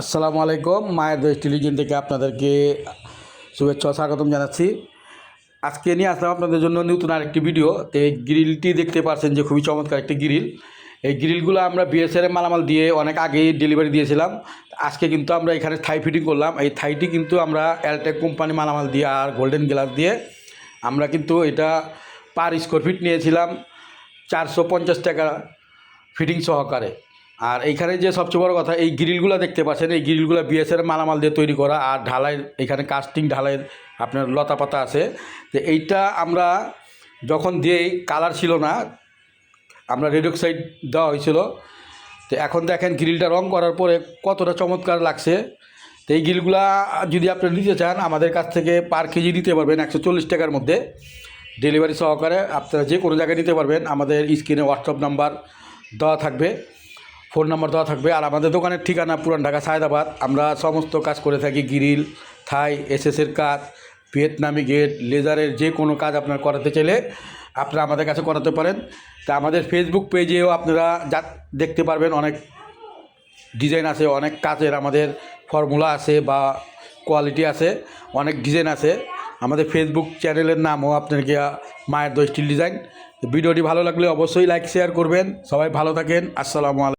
আসসালামু আলাইকুম, মায়ের দেশ টেলিভিশন থেকে আপনাদেরকে শুভেচ্ছা স্বাগতম জানাচ্ছি। আজকে নিয়ে আসলাম আপনাদের জন্য নতুন আরেকটি ভিডিও। তো এই গ্রিলটি দেখতে পাচ্ছেন যে খুবই চমৎকার একটি গ্রিল। এই গ্রিলগুলো আমরা বিএসএর মালামাল দিয়ে অনেক আগেই ডেলিভারি দিয়েছিলাম। আজকে কিন্তু আমরা এখানে থাই ফিটিং করলাম। এই থাইটি কিন্তু আমরা এলটেক কোম্পানি মালামাল দিয়ে আর গোল্ডেন গ্লাস দিয়ে আমরা কিন্তু এটা পার স্কোয়ার ফিট নিয়েছিলাম। চারশো পঞ্চাশ টাকা ফিটিং সহকারে। আর এইখানে যে সবচেয়ে বড় কথা, এই গ্রিলগুলো দেখতে পাচ্ছেন, এই গ্রিলগুলো বিএসএর মালামাল দিয়ে তৈরি করা আর ঢালাই এখানে কাস্টিং ঢালাইয়ের আপনার লতা পাতা আছে। তো এইটা আমরা যখন দিয়েই কালার ছিল না, আমরা রেড অক্সাইড দেওয়া হয়েছিল। তো এখন দেখেন গ্রিলটা রং করার পরে কতটা চমৎকার লাগছে। তো এই গ্রিলগুলা যদি আপনি নিতে চান, আমাদের কাছ থেকে পার কেজি নিতে পারবেন একশো চল্লিশ টাকার মধ্যে। ডেলিভারি সহকারে আপনারা যে কোনো জায়গায় নিতে পারবেন। আমাদের স্ক্রিনে হোয়াটসঅ্যাপ নাম্বার দেওয়া থাকবে। ফোন নাম্বার দেওয়া থাকবে। আর আমাদের দোকানের ঠিকানা পুরান ঢাকা, সায়দাবাদ। আমরা সমস্ত কাজ করে থাকি গ্রিল, থাই এসএসের কাজ, ভিয়েতনামি গেট, লেজারের যে কোনো কাজ আপনার করাতে চাইলে আপনারা আমাদের কাছে করাতে পারেন। তা আমাদের ফেসবুক পেজেও আপনারা যা দেখতে পারবেন, অনেক ডিজাইন আছে, অনেক কাজের আমাদের ফর্মুলা আছে বা কোয়ালিটি আছে, অনেক ডিজাইন আছে। আমাদের ফেসবুক চ্যানেলের নামও আপনাকে মায়ের দশ স্টিল ডিজাইন। ভিডিওটি ভালো লাগলে অবশ্যই লাইক শেয়ার করবেন। সবাই ভালো থাকেন। আসসালামু আলাইকুম।